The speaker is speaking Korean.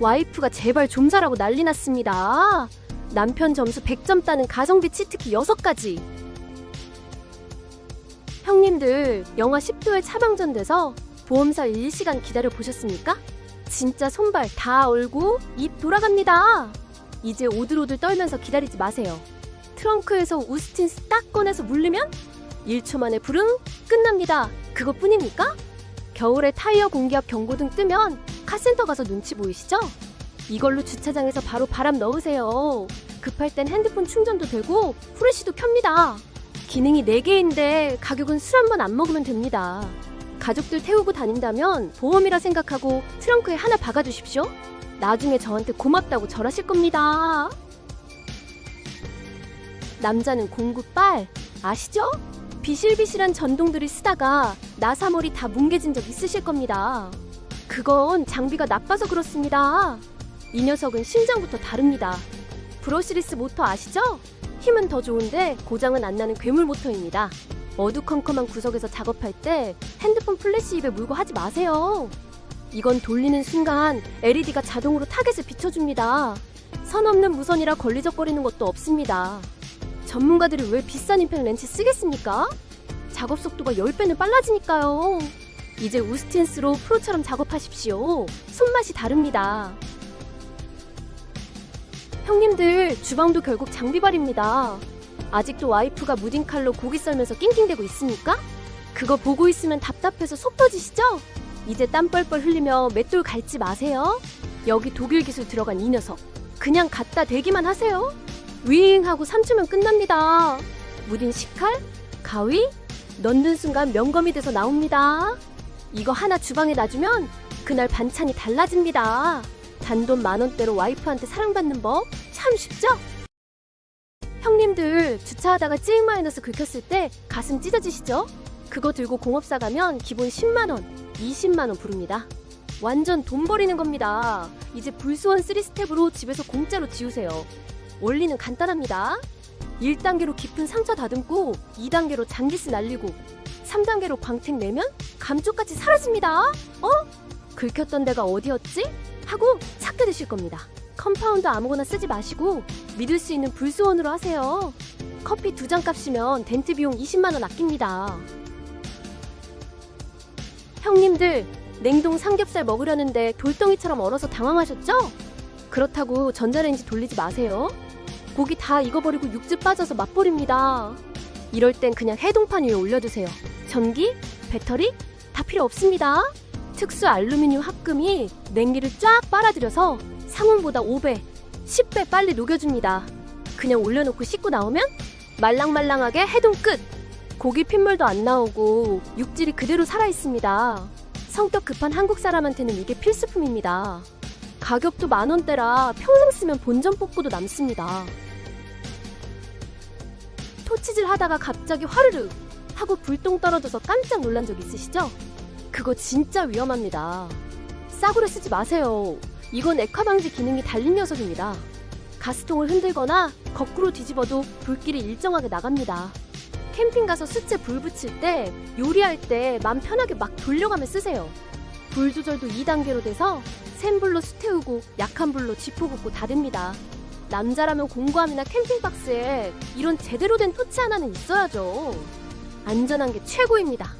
와이프가 제발 좀 자라고 난리 났습니다. 남편 점수 100점 따는 가성비 치트키 6가지. 형님들, 영하 10도에 차방전 돼서 보험사 1시간 기다려 보셨습니까? 진짜 손발 다 얼고 입 돌아갑니다. 이제 오들오들 떨면서 기다리지 마세요. 트렁크에서 우스틴스 딱 꺼내서 물리면 1초 만에 부릉 끝납니다. 그것뿐입니까? 겨울에 타이어 공기압 경고등 뜨면 카센터 가서 눈치 보이시죠? 이걸로 주차장에서 바로 바람 넣으세요. 급할 땐 핸드폰 충전도 되고 후레쉬도 켭니다. 기능이 4개인데 가격은 술 한 번 안 먹으면 됩니다. 가족들 태우고 다닌다면 보험이라 생각하고 트렁크에 하나 박아주십시오. 나중에 저한테 고맙다고 절하실 겁니다. 남자는 공구빨 아시죠? 비실비실한 전동들을 쓰다가 나사머리 다 뭉개진 적 있으실 겁니다. 그건 장비가 나빠서 그렇습니다. 이 녀석은 심장부터 다릅니다. 브러시리스 모터 아시죠? 힘은 더 좋은데 고장은 안 나는 괴물 모터입니다. 어두컴컴한 구석에서 작업할 때 핸드폰 플래시 입에 물고 하지 마세요. 이건 돌리는 순간 LED가 자동으로 타겟을 비춰줍니다. 선 없는 무선이라 걸리적거리는 것도 없습니다. 전문가들이 왜 비싼 임팩 렌치 쓰겠습니까? 작업 속도가 10배는 빨라지니까요. 이제 우스틴스로 프로처럼 작업하십시오. 손맛이 다릅니다. 형님들, 주방도 결국 장비발입니다. 아직도 와이프가 무딘 칼로 고기 썰면서 낑낑대고 있습니까? 그거 보고 있으면 답답해서 속 터지시죠? 이제 땀 뻘뻘 흘리며 맷돌 갈지 마세요. 여기 독일 기술 들어간 이 녀석. 그냥 갖다 대기만 하세요. 윙 하고 3초면 끝납니다. 무딘 식칼, 가위, 넣는 순간 명검이 돼서 나옵니다. 이거 하나 주방에 놔주면 그날 반찬이 달라집니다. 단돈 만 원대로 와이프한테 사랑받는 법 참 쉽죠? 형님들 주차하다가 찡 마이너스 긁혔을 때 가슴 찢어지시죠? 그거 들고 공업사 가면 기본 10만 원, 20만 원 부릅니다. 완전 돈 버리는 겁니다. 이제 불수원 3스텝으로 집에서 공짜로 지우세요. 원리는 간단합니다. 1단계로 깊은 상처 다듬고 2단계로 장기스 날리고 3단계로 광택 내면 감쪽같이 사라집니다. 어? 긁혔던 데가 어디였지? 하고 찾게 되실 겁니다. 컴파운드 아무거나 쓰지 마시고 믿을 수 있는 불수원으로 하세요. 커피 두 잔 값이면 덴트 비용 20만 원 아낍니다. 형님들, 냉동 삼겹살 먹으려는데 돌덩이처럼 얼어서 당황하셨죠? 그렇다고 전자레인지 돌리지 마세요. 고기 다 익어버리고 육즙 빠져서 맛버립니다. 이럴 땐 그냥 해동판 위에 올려두세요. 전기, 배터리 다 필요 없습니다. 특수 알루미늄 합금이 냉기를 쫙 빨아들여서 상온보다 5배, 10배 빨리 녹여줍니다. 그냥 올려놓고 씻고 나오면 말랑말랑하게 해동 끝! 고기 핏물도 안 나오고 육질이 그대로 살아있습니다. 성격 급한 한국 사람한테는 이게 필수품입니다. 가격도 만 원대라 평생 쓰면 본전 뽑고도 남습니다. 토치질 하다가 갑자기 화르르 하고 불똥 떨어져서 깜짝 놀란 적 있으시죠? 그거 진짜 위험합니다. 싸구려 쓰지 마세요. 이건 액화 방지 기능이 달린 녀석입니다. 가스통을 흔들거나 거꾸로 뒤집어도 불길이 일정하게 나갑니다. 캠핑 가서 수채 불 붙일 때 요리할 때 맘 편하게 막 돌려가며 쓰세요. 불 조절도 2단계로 돼서 센 불로 수 태우고 약한 불로 지포 굽고 닫습니다. 남자라면 공구함이나 캠핑박스에 이런 제대로 된 토치 하나는 있어야죠. 안전한 게 최고입니다.